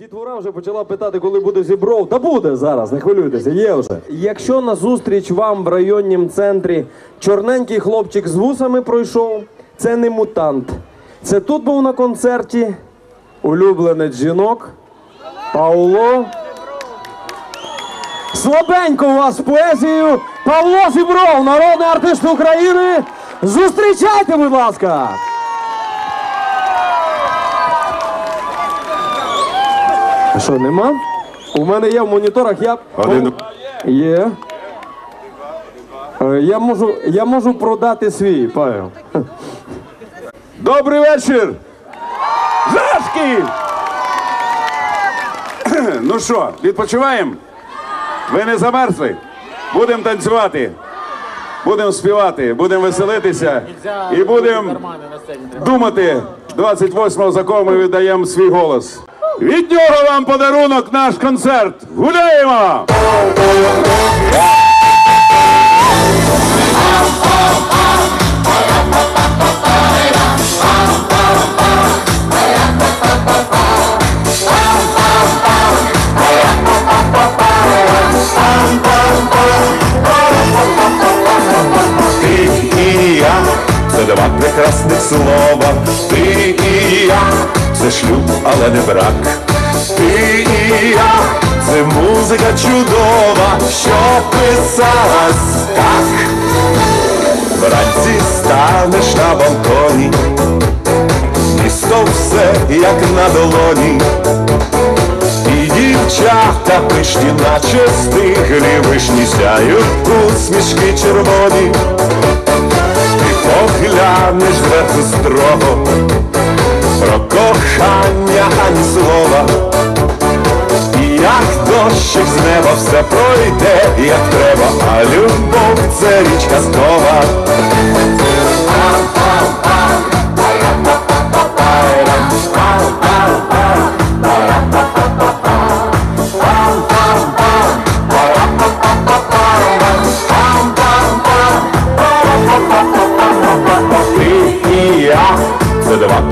Дітвора вже почала питати, коли буде зібров. Та буде зараз, не хвилюйтеся, є вже. Якщо на зустріч вам в районнім центрі чорненький хлопчик з вусами пройшов, це не мутант. Це тут був на концерті улюбленець жінок Павло. Слабенько у вас з поезією. Павло Зібров, народний артист України. Зустрічайте, будь ласка! Що, нема? У мене є в моніторах, я. Один. Є. Е, Я можу, я можу продати свій, Павел. Добрий вечір! Жашки! Ну що, відпочиваємо? Ви не замерзли? Будемо танцювати, будемо співати, будемо веселитися і будемо думати 28-го, за кого ми віддаємо свій голос. Від нього вам подарунок наш концерт. Гуляємо! Прекрасних слова. Ти і я, це шлюб, але не брак. Ти і я, це музика чудова, що писалась так. Вранці станеш на балконі, місто все як на долоні. І дівчата пишні, наче стиглі вишні сяють усмішки червоні. Ти поглянеш зверху строго, про кохання ані слова. І як дощик з неба все пройде, як треба, а любов це річ казкова.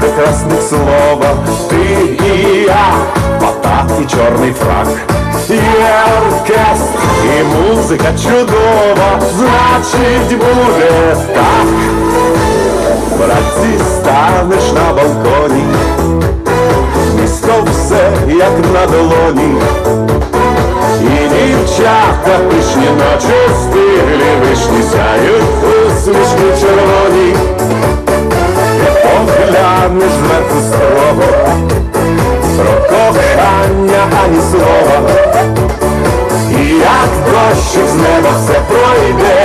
Це два прекрасних слова. Ти і я, пата і чорний фрак. Є оркестр і музика чудова, значить буде так. Вранці станеш на балконі, місто все як на долоні. І дівчата пишні ночі стиглі вишні сяють зверху строго, про ані слова. І як дощик з неба все пройде,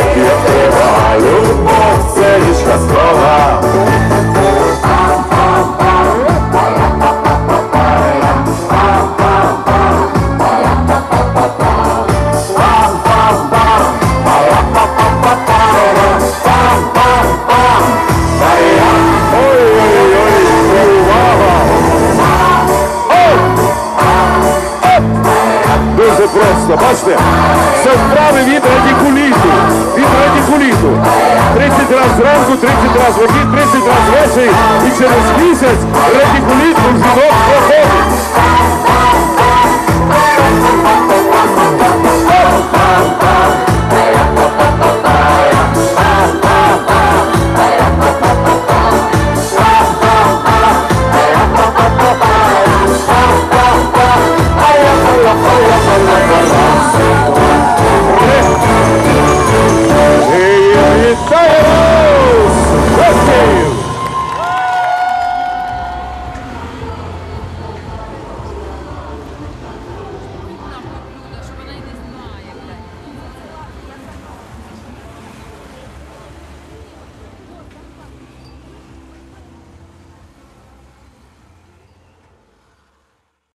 просто, бачите? Це вправи від радикуліту. Від радикуліту. 30 разів зранку, 30 разів в обід, 30 разів ввечері. І через місяць радикуліт у жінок проходить.